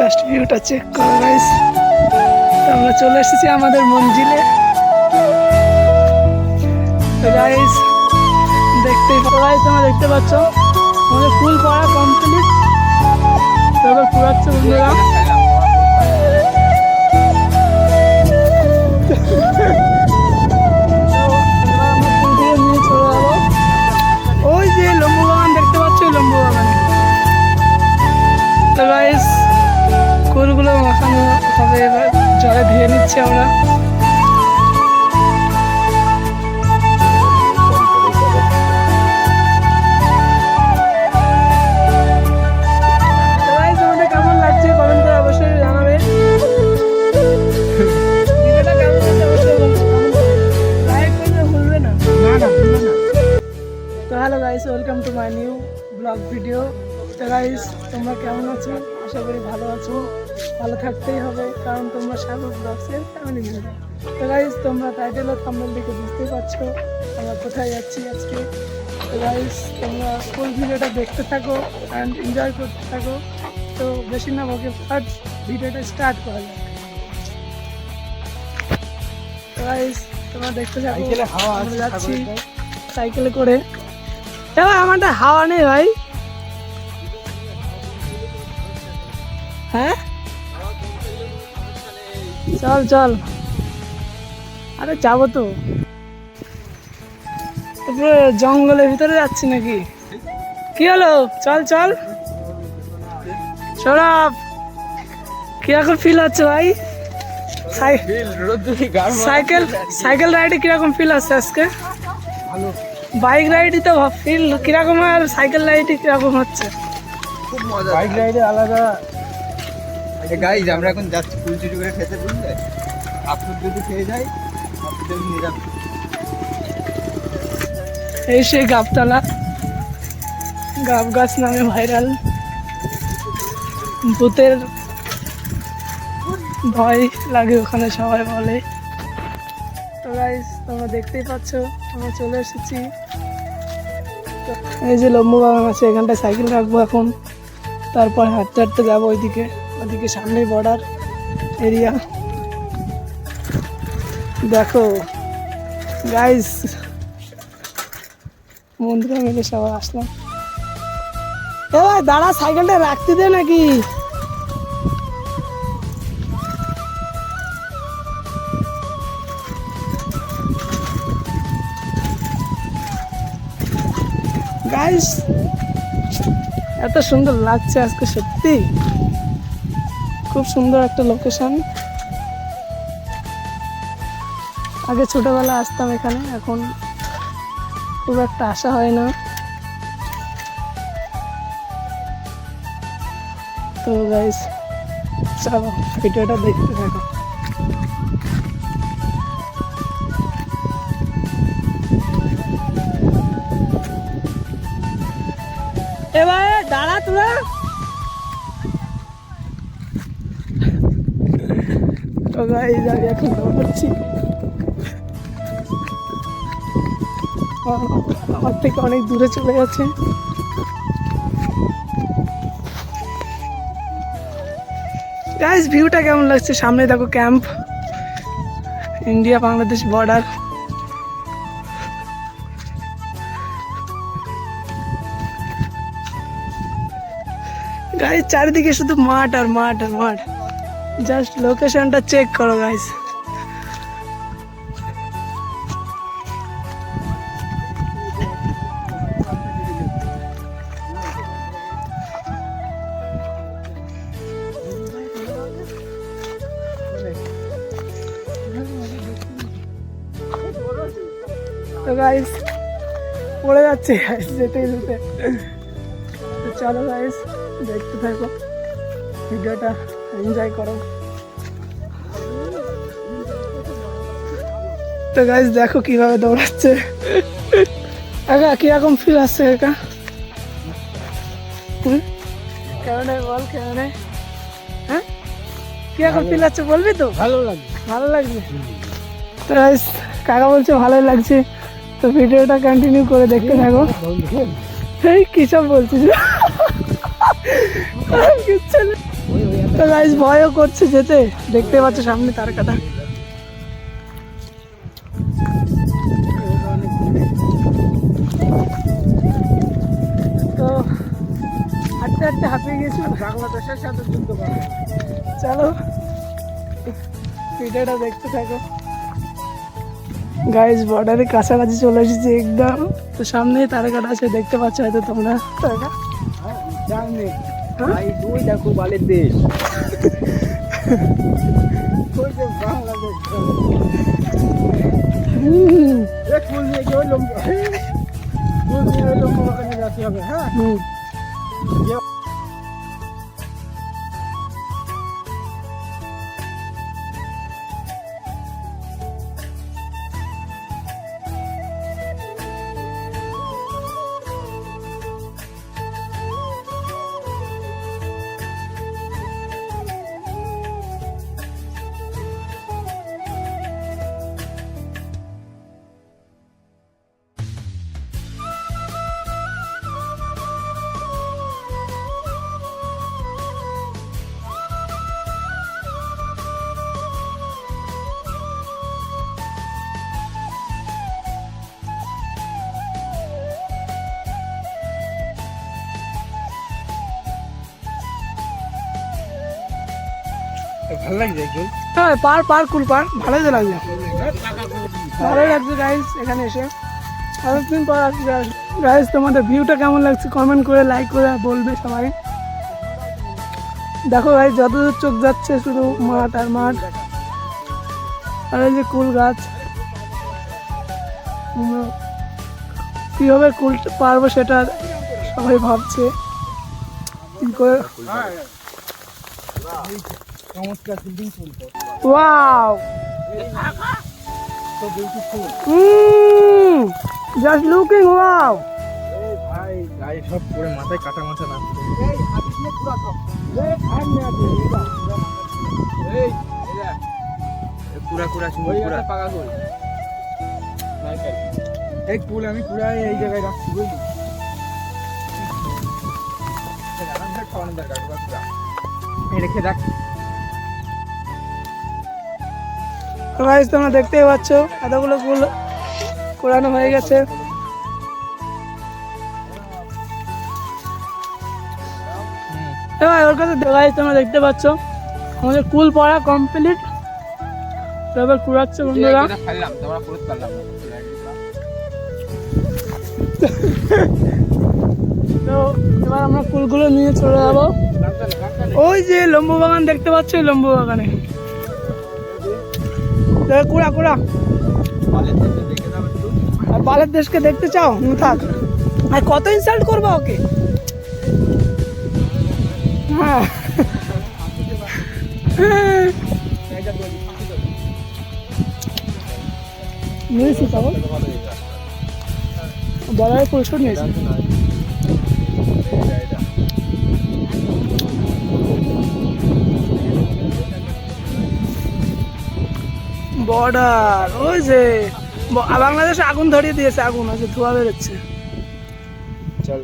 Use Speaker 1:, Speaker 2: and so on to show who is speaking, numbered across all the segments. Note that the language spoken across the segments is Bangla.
Speaker 1: জাস্ট ভিউটা চেক করো গাইস আমরা চলে এসেছি আমাদের মঞ্জিলে। গাইস দেখতেই গাইস তোমরা দেখতে পাচ্ছ, আমাদের ফুল পড়া কমপ্লিট তারপর পুরাচ্ছে বন্ধুরা। মাখানো হবে এবার জলে ধুয়ে নিচ্ছি আমরা। Guys welcome to my new vlog video তো গাইস তোমরা কেমন আছো? আশা করি ভালো আছো। ভালো থাকতেই হবে কারণ তোমরা সাগর ব্লগসের ফ্যামিলি মেম্বার তো গাইস তোমরা টাইটেল ও থাম্বনেল দেখে বুঝতেই পারছ আমরা কোথায় যাচ্ছি আজকে। তো গাইস তোমরা ফুল ভিডিওটা দেখতে থাকো অ্যান্ড এনজয় করতে থাকো। তো বেশি না বকে ফার্স্ট ভিডিওটা স্টার্ট করা যাক। তো গাইস তোমরা দেখতে থাকো আমরা যাচ্ছি সাইকেলে করে। এবার আমারটা হাওয়া নেই ভাই। হ্যাঁ? চল চল। আরে যাব তো। তারপরে জঙ্গলের ভিতরে যাচ্ছি নাকি? কি হলো? চল চল। সৌরভ কীরকম ফিল হচ্ছে ভাই? সাইকেল সাইকেল রাইডে কীরকম ফিল হচ্ছে আজকে? বাইক রাইডই তো ফিল কীরকম আর সাইকেল রাইডে কীরকম হচ্ছে?
Speaker 2: বাইক রাইডে আলাদা
Speaker 3: গাইজ আমরা এখন যাচ্ছি ফুল চুরি করে খেতে বুঝলে?
Speaker 1: এই সেই গাবতলা গাব গাছ নামে ভাইরাল। ভূতের ভয় লাগে ওখানে, সবাই বলে। তো গাইস তোমরা দেখতেই পাচ্ছ, আমরা চলে এসেছি। এই যে লম্বু বাগান আছে, এখানটায় সাইকেল রাখব এখন। তারপর হাঁটতে হাঁটতে যাব ওইদিকে ওইদিকে সামনেই বর্ডার এরিয়া দেখো গাইস বন্ধুরা মিলে সবাই আসলাম। এ ভাই, দাঁড়া, সাইকেলটা রাখতে দে নাকি? গাইস এত সুন্দর লাগছে আজকে, সত্যি। খুব সুন্দর একটা লোকেশন আগে ছোটবেলা আসতাম এখানে, এখন খুব একটা আশা হয় না। তো গাইস চলো, ভিডিওটা দেখতে থাকো। এবার দাঁড়া তোরা। তো গাইস আমি এখন দৌড়াচ্ছি। আমার থেকে অনেক দূরে চলে গেছে। গাইস ভিউটা কেমন লাগছে? সামনে দেখো camp India Bangladesh border guys চারিদিকে শুধু মাঠ আর মাঠ আর মাঠ। জাস্ট লোকেশনটা চেক করো গাইস গাইস পড়ে যাচ্ছে guys, যেতে যেতে। চলো গাইস দেখতে থাকো। ভিডিওটা এনজয় করো। তো গাইস দেখো কীভাবে দৌড়াচ্ছে। একা কীরকম ফিল আসছে একা? কেমন বল কেমন হ্যাঁ? কীরকম ফিল আসছে বলবি তো?
Speaker 2: ভালো লাগে
Speaker 1: ভালো লাগছে। তো কাকা বলছে ভালোই লাগছে। তো ভিডিওটা কন্টিনিউ করে দেখতে থাকো। সেই কি সব বলছিস? তো গাইস ভয়ও করছে যেতে। দেখতে পাচ্ছ সামনে তার কাটা তো হাঁটতে হাঁটতে হাঁপিয়ে গেছি।
Speaker 3: বাংলাদেশের সাথে যুদ্ধ
Speaker 1: চলো। ভিডিওটা দেখতে থাকো। গাইজ বর্ডারের কাছাকাছি চলে এসেছি একদম। তো সামনেই তারকাটা আছে দেখতে পাচ্ছ হয়তো তোমরা। তারকা হ্যাঁ?
Speaker 3: দেখো বালের দেশ। কই
Speaker 1: হুম,
Speaker 3: এ ফুল নিয়ে গিয়ে লম্ব ফুল নিয়ে লম্ব ওখানে হবে হ্যাঁ
Speaker 1: হ্যাঁ কুল ভালোই তো লাগছে। ভালোই লাগছে এখানে এসে। তোমাদের ভিউটা কেমন লাগছে? কমেন্ট করে লাইক করে বলবে সবাই। দেখো গাইজ যতদূর চোখ যাচ্ছে, শুধু মাঠ আর মাঠ। আর এই যে কুল গাছ। কীভাবে কুল পারব সেটা সবাই ভাবছে। কি করে
Speaker 3: চমৎকার ফিল্ডিং ফুল
Speaker 1: ওয়াও
Speaker 3: তো beautiful
Speaker 1: Mm, just looking wow.
Speaker 3: এই ভাই গায়ে সব পরে মাথায় কাটা মাথা না। এই হাতিস নে পুরা সব এই আর নে আছে এই এরা পুরা পুরা সুন্দর পুরা। পাকা কই এই কুল আমি পুরা এই জায়গায় রাখছি বুঝলি? পুরা এই রেখে রাখ।
Speaker 1: তো গাইজ তোমরা দেখতেই পাচ্ছ এতগুলো ফুল কোরানো হয়ে গেছে। এবার ওর কাছে গাইজ তোমরা দেখতে পাচ্ছ আমাদের কুল পড়া কমপ্লিট এবার কুড়াচ্ছে বন্ধুরা। তো এবার আমরা কুলগুলো নিয়ে চলে যাব। ওই যে লম্বু বাগান দেখতে পাচ্ছ ওই লম্বু বাগানে। কুড়া কুড়া। বালের দেশকে দেখতে চাও? থাক। আর কত ইনসাল্ট করব ওকে? হ্যাঁ। নিয়েছি তখন বলার প্রশ্ন নিয়েছি। বর্ডার ওই যে বাংলাদেশে আগুন ধরিয়ে দিয়েছে আগুন ওই যে ধোয়া বেরোচ্ছে।
Speaker 3: চল।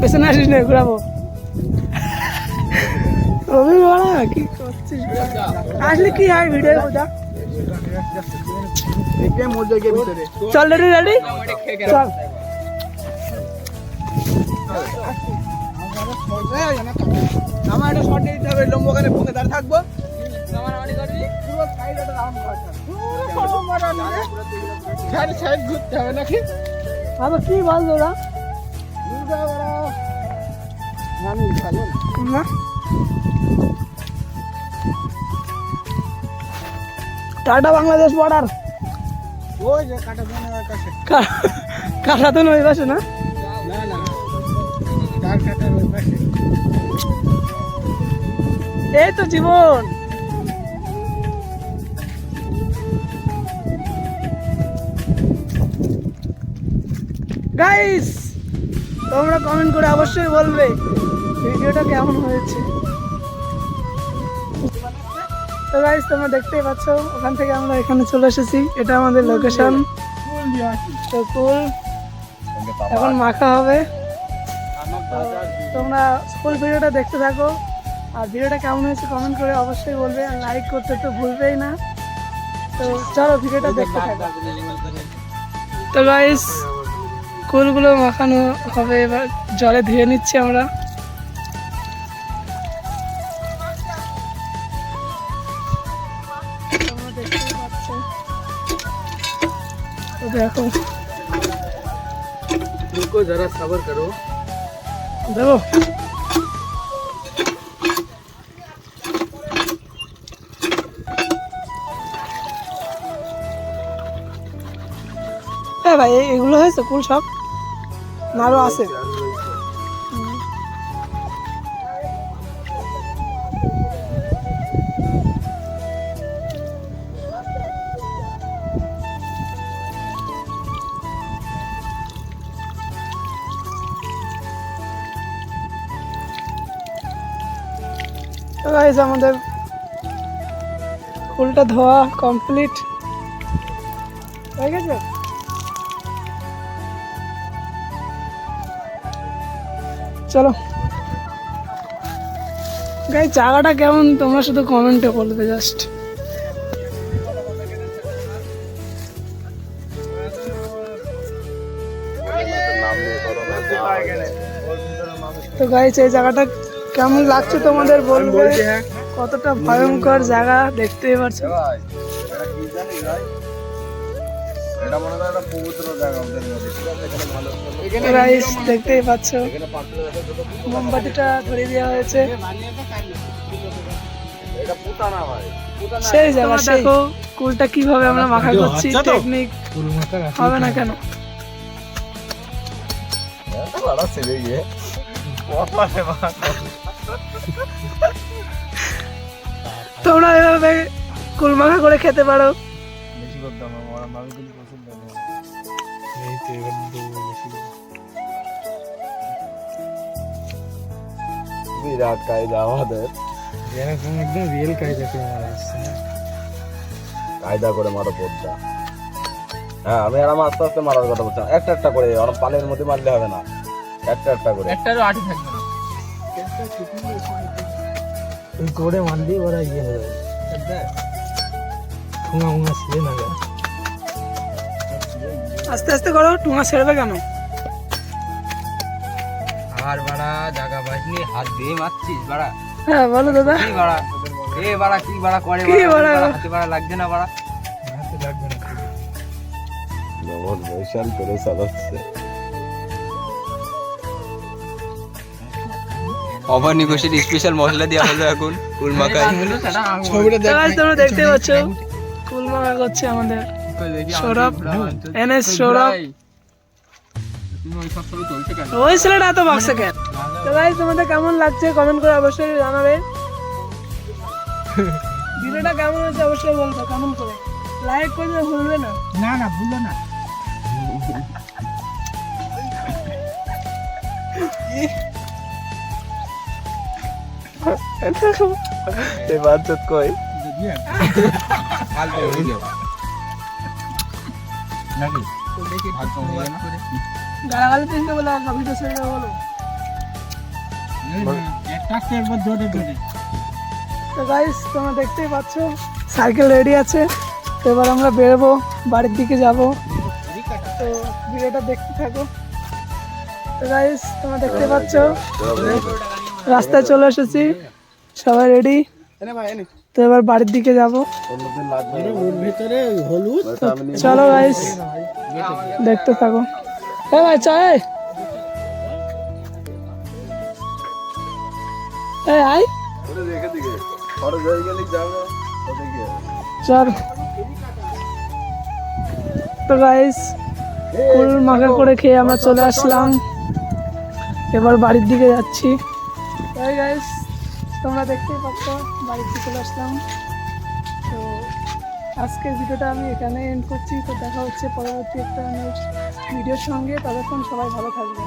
Speaker 1: পেছনে আসিস না ঘুরাবো। রবি বাড়া কি করছিস? আসলে কি হয় ভিডিও
Speaker 3: ভিতরে
Speaker 1: চল রেডি রেডি চল।
Speaker 3: আমার একটা শট নিতে হবে লম্বখানে ফোনে দাঁড়িয়ে থাকব। ঘুরতে হবে নাকি?
Speaker 1: আবার কি বলতো ওরা? না। টাটা বাংলাদেশ বর্ডার
Speaker 3: ওই যে কাটা
Speaker 1: তো নয় পাশে। না?
Speaker 3: না না। কাটার ওই পাশে?
Speaker 1: এই তো জীবন। গাইস তোমরা কমেন্ট করে অবশ্যই বলবে ভিডিওটা কেমন হয়েছে। তো গাইস তোমরা দেখতেই পাচ্ছ, ওখান থেকে আমরা এখানে চলে এসেছি। এটা আমাদের লোকেশন কুল এখন মাখা হবে। তোমরা ফুল ভিডিওটা দেখতে থাকো। আর ভিডিওটা কেমন হয়েছে কমেন্ট করে অবশ্যই বলবে আর লাইক করতে তো ভুলবেই না তো চলো ভিডিওটা দেখতে থাকো তো গাইস কুলগুলো মাখানো হবে এবার জলে ধুয়ে নিচ্ছি আমরা তোমরা দেখতেই পাচ্ছ। তো দেখো
Speaker 3: रुको जरा सबर करो
Speaker 1: দেবো হ্যাঁ ভাই এগুলো হয়েছে কুল সব। না আরও আছে। গাইজ আমাদের ফুলটা ধোয়া কমপ্লিট হয়ে গেছে? চলো। গাই জায়গাটা কেমন? তোমরা শুধু কমেন্টে বলবে জাস্ট তো গাইজ এই জায়গাটা কেমন লাগছে তোমাদের বলবে? কতটা ভয়ঙ্কর জায়গা, দেখতেই পাচ্ছ।
Speaker 3: এটা মনে হয় একটা পবিত্র জায়গা ওদের মধ্যে। ঠিক আছে এখানে ভালো
Speaker 1: দেখতেই পাচ্ছ। মোমবাতিটা ধরিয়ে দেওয়া হয়েছে।
Speaker 3: এটা পুতানা ভাই।
Speaker 1: সেই জায়গা দেখো কুলটা কীভাবে আমরা মাখা করছি টেকনিক হবে না কেন?
Speaker 3: গিয়ে
Speaker 1: তোমরা এভাবে কুল মাখা করে খেতে পারো।
Speaker 3: বেশি করতাম বিরাট কায়দা আমাদের।
Speaker 2: এরকম একদম রিয়েল কায়দা করে মারা আসছে না
Speaker 3: কায়দা করে মারো পদ্মা। হ্যাঁ আমি আর আমার আস্তে আস্তে মারার কথা বলছিলাম একটা একটা করে ওরম পালের মধ্যে মারলে হবে না। একটা একটা করে।
Speaker 2: একটারও আটি থাকবে তুই করে মারলি ওরা ইয়ে হয়ে যাবে। ঠুঙা মুঙা ছিঁড়ে না যায়
Speaker 1: আস্তে আস্তে করো টুঙা ছেড়বে কেন?
Speaker 2: আর বাড়া জায়গা পাইনি হাত দিয়ে মারছিস বাড়া?
Speaker 1: হ্যাঁ বলো দাদা।
Speaker 2: কি বাড়া? এ বাড়া কি বাড়া করে
Speaker 1: কি বাড়া?
Speaker 2: হাতে বাড়া লাগছে না বাড়া? হাতে লাগবে না
Speaker 3: নমন বৈশাল করে চালাচ্ছে
Speaker 4: অভানি ঘোষের স্পেশাল মশলা দেওয়া হলো এখন কুল
Speaker 2: ছবিটা
Speaker 1: তোমরা দেখতে পাচ্ছ কুল করছে আমাদের। সৌরভ এনএস সৌরভ ওই ছেলেটা এত বাক্সে কেন? তো গাইজ তোমাদের কেমন লাগছে? কমেন্ট করে অবশ্যই জানাবে। ভিডিওটা কেমন হয়েছে অবশ্যই বলবে কেমন করে। লাইক করতে ভুলবে না।
Speaker 2: না না ভুলো না।
Speaker 3: এবার তো কই?
Speaker 2: নাকি?
Speaker 1: গালাগালি তিনটে বলে ভিডিও ছেড়ে দেবো বলো।
Speaker 2: একটা একবার ধরে ধরে
Speaker 1: তো গাইস তোমরা দেখতেই পাচ্ছ সাইকেল রেডি আছে। তো এবার আমরা বেরোবো বাড়ির দিকে যাব। তো ভিডিওটা দেখতে থাকো। তো গাইস তোমরা দেখতে পাচ্ছ রাস্তায় চলে এসেছি। সবাই রেডি তো এবার বাড়ির দিকে যাব। চলো গাইস দেখতে থাকো। হ্যাঁ ভাই চাই চল। মাখা করে খেয়ে আমরা চলে আসলাম। এবার বাড়ির দিকে যাচ্ছি। গাইস তোমরা দেখতেই পাচ্ছ বাড়িতে চলে আসলাম। তো আজকের ভিডিওটা আমি এখানে এন্ড করছি। তো দেখা হচ্ছে পরবর্তী একটা ভিডিওর সঙ্গে। ততক্ষণ সবাই ভালো থাকবে।